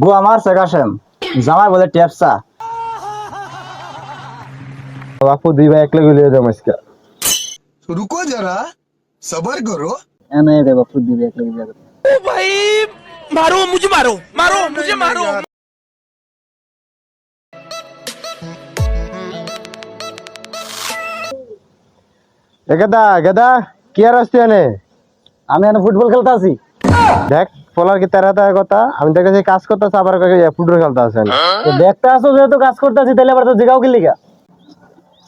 বুয়া মারছে কাশেম জামাই বলে টেপসা বাপু দুই ভাই একলা গুলিয়ে যাও আজকে। রুকো যারা সবার করো। হ্যাঁ, এনে দে বাপু দুই ভাই একলা গুলিয়ে যাও ভাই মারো মুঝে মারো। মারো মুঝে মারো। গেদা গেদা কি আর আসতে এনে? আমি এনে ফুটবল খেলতে আসি দেখ। পোলার কি তেরা তেরা কথা? আমি দেখেছি কাজ করতেছে আবার কয়ে ফুটবল খেলতে আসেন। দেখতে আসো যেহেতু কাজ করতে আছি তাহলে আবার তো জিগাও কি লিগা?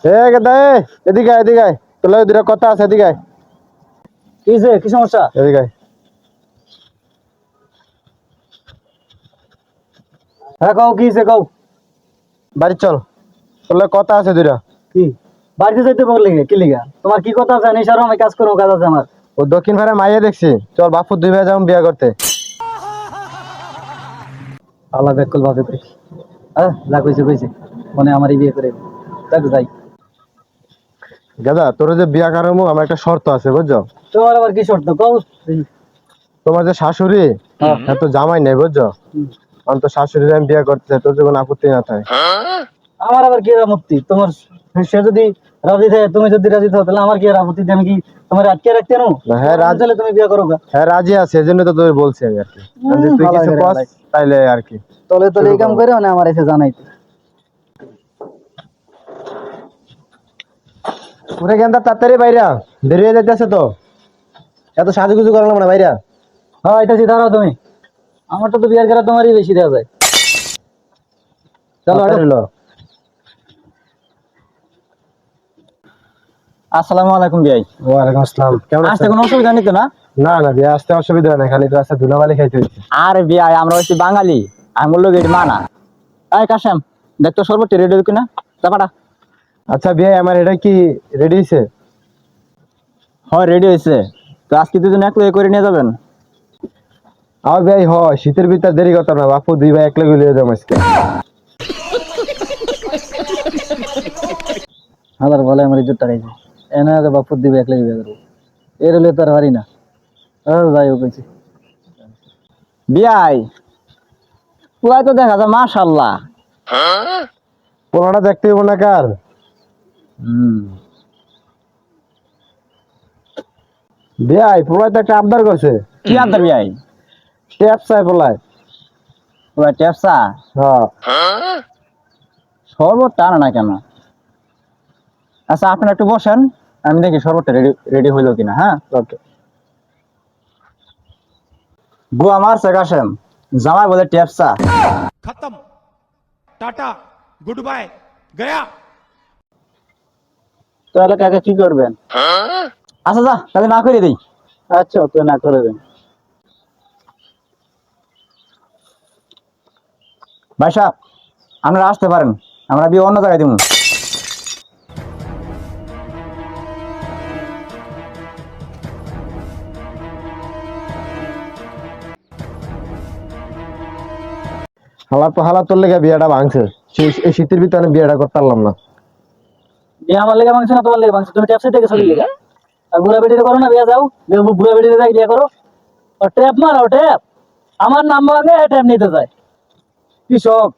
এ গেদা এ এদিকে আয়, এদিকে আয়। তোর দুটা কথা আছে এদিকে আয়, কি হইছে? কি সমস্যা? এদিকে আয়। হ্যাঁ কও কি হইছে কও? বাড়ি চল। তোর লাগে কথা আছে দুটা কি? বাড়িতে যাইতে বল লিগে কি লিগা? তোমার কি কথা জানি সারো আমি কাজ করব কাজ আছে আমার। ও দক্ষিণ ভাড়া মাইয়া দেখছি। চল বাপু দুই ভাই যাব বিয়া করতে। আল্লাহ বেকুল ভাবে হ্যাঁ যা কইছে কইছে। মনে আমার বিয়ে করে দেখ যাই। গেদা তোর যে বিয়া কারমু আমার একটা শর্ত আছে বুঝছ? তোমার আবার কি শর্ত? কও। তোমার যে শাশুড়ি হ্যাঁ। হ্যাঁ জামাই নেই বুঝছ? আমি তো শাশুড়ির আমি বিয়া করতে চাই তোর যে কোনো আপত্তি না থাকে। আমার আবার কি আপত্তি? তোমার সে যদি রাজি থাকে তুমি যদি রাজি থাকো তাহলে আমার কি আপত্তি? আমি কি তোমার আটকে রাখতে নো? হ্যাঁ, রাজি- তুমি বিয়ে করো হ্যাঁ রাজি আছে এই তো তোর বলছি আমি আর কি। তুই কিছু করে, তাইলে আর কি। তলে তলে কাম করে মানে আমার এসে জানাইতে। ওরে গেন্দা তাড়াতাড়ি বাইরা দেরি হয়ে যাইতেছে তো। এত সাজুগুজু করলাম না বাইরা। হ্যাঁ এটা দাঁড়াও তুমি। আমার তো বিয়ার করা তোমারই বেশি দেওয়া যায়। চলো তাড়াতাড়ি ল। আসসালামু আলাইকুম বিয়াই ওয়ালাইকুম আসসালাম। কেমন আসতে আছেন? কোনো অসুবিধা নেই তো না? না না বিয়ে আসতে অসুবিধা হয় খালি তো আসতে ধুলাবালি খাইতে হচ্ছে আরে বিয়াই আমরা হচ্ছি বাঙালি। গেট মানা। আয় কাশাম দেখতো সর্বটি রেডি কিনা? চাপাটা আচ্ছা বিয়ে আমার এটা কি রেডি হয়েছে হয় রেডি হয়েছে তো আজকে দুজন এক লগে করে নিয়ে যাবেন? আমার বিয়ে হয় শীতের ভিতর দেরি করতাম না বাপু দুই ভাই একলে গুলিয়ে যাম আজকে। হাজার বলে আমার ইজ্জত টাকাইছে এনে আগে বাপুর দিবে এক লগে বিয়ে করব এর হলে তার হারি না। যাই হোক বিয়াই। পুরাই তো দেখা যায় মাশাল্লাহ। পোলাটা দেখতে হইব না কার? বিয়াই পোলাই তো একটা আবদার করছে। কি আনতার বিয়াই? ট্যাপ চাই পোলায়। পুরা টেপসা হ্যাঁ। শরবত টানা না কেন? আচ্ছা আপনারা একটু বসেন। আমি দেখি শরবতটা রেডি রেডি হইল কিনা হ্যাঁ? ওকে গো আমার সেকাশেম জামাই বলে টেপসা খতম। টাটা। গুড বাই গয়া তাহলে কাকা কি করবেন? আচ্ছা যা তাহলে না করে দিই। আচ্ছা তো না করে দেন। ভাই সাহেব আপনারা আসতে পারেন। আমরা বিয়ে অন্য জায়গায় দিব হালা তো হালা তোর লেগে বিয়াটা ভাঙছে। এই শীতের ভিতরে আমি বিয়াটা করতে পারলাম না। বিয়া আমার লেগে ভাঙছে না, তোমার লেগে ভাঙছে। তুমি ট্যাপসে থেকে চলে গেলে আর বুড়া বেটিতে করো না, বিয়া যাও। বুড়া বেটিতে যাই, বিয়া করো। ও ট্যাপ মারো, ট্যাপ। আমার নাম ভাঙে ট্যাপ নিতে যায়। কৃষক।